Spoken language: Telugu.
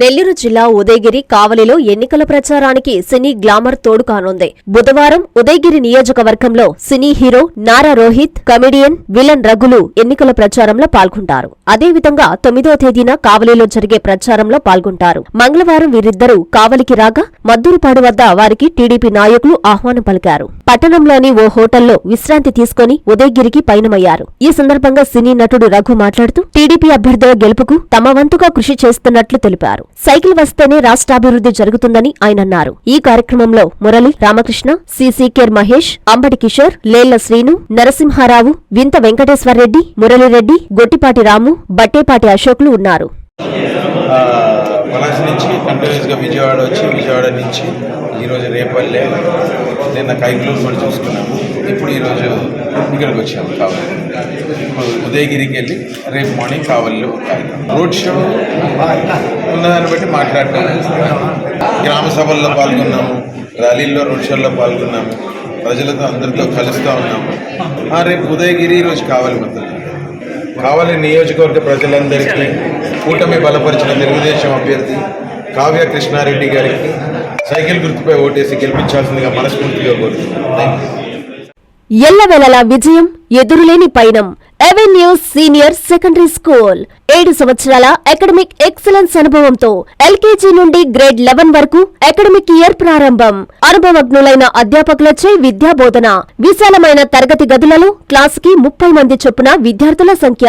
నెల్లూరు జిల్లా ఉదయగిరి కావలిలో ఎన్నికల ప్రచారానికి సినీ గ్లామర్ తోడు కానుంది. బుధవారం ఉదయగిరి నియోజకవర్గంలో cine hero Nara Rohit comedian villain రఘులు ఎన్నికల ప్రచారంలో పాల్గొంటారు. అదేవిధంగా తొమ్మిదో తేదీన కావలిలో జరిగే ప్రచారంలో పాల్గొంటారు. మంగళవారం వీరిద్దరూ కావలికి రాగా మద్దూరుపాడు వద్ద వారికి టీడీపీ నాయకులు ఆహ్వానం పలికారు. పట్టణంలోని ఓ హోటల్లో విశ్రాంతి తీసుకుని ఉదయగిరికి పయనమయ్యారు. ఈ సందర్భంగా సినీ నటుడు రఘు మాట్లాడుతూ టీడీపీ అభ్యర్థుల గెలుపుకు తమ వంతుగా కృషి చేస్తున్నట్లు తెలిపారు. సైకిల్ వస్తేనే రాష్ట్రాభివృద్ధి జరుగుతుందని ఆయన అన్నారు. ఈ కార్యక్రమంలో మురళి రామకృష్ణ సిసికేర్ మహేష్ అంబటి కిషోర్ లేళ్ళ శ్రీను నరసింహారావు వింత వెంకటేశ్వరరెడ్డి మురళిరెడ్డి గొట్టిపాటి రాము బట్టేపాటి అశోక్లు ఉన్నారు. పలాస నుంచి కంటిన్యూస్గా విజయవాడ వచ్చి విజయవాడ నుంచి ఈరోజు రేపల్లె నిన్న కైకులూరు కూడా చూసుకున్నాము. ఇప్పుడు ఈరోజు ఇక్కడికి వచ్చాము కావాలి. ఇప్పుడు ఉదయగిరికి వెళ్ళి రేపు మార్నింగ్ కావలిలో రోడ్ షో ఉన్నదాన్ని బట్టి మాట్లాడటం గ్రామ సభల్లో పాల్గొన్నాము ర్యాలీల్లో రోడ్ షోల్లో పాల్గొన్నాము ప్రజలతో అందరితో కలుస్తూ ఉన్నాము. ఆ, రేపు ఉదయగిరి ఈరోజు కావాలి మొత్తం. కావాలి నియోజకవర్గ ప్రజలందరికీ కూటమి బలపరిచిన తెలుగుదేశం అభ్యర్థి కావ్య కృష్ణారెడ్డి గారికి సైకిల్ గుర్తుపై ఓటేసి గెలిపించాల్సిందిగా మనస్ఫూర్తిగా కోరుతున్నాను థ్యాంక్ విజయం ఎదురులేని పయనం. ఎవెన్యూ సీనియర్ సెకండరీ స్కూల్ ఏడు సంవత్సరాల అకాడమిక్ ఎక్సలెన్స్ అనుభవంతో ఎల్కేజీ నుండి గ్రేడ్ లెవెన్ వరకు అకాడమిక్ ఇయర్ ప్రారంభం. అనుభవజ్ఞులైన అధ్యాపకులచే విద్యా బోధన విశాలమైన తరగతి గదులలో క్లాస్కి ముప్పై మంది చొప్పున విద్యార్థుల సంఖ్య.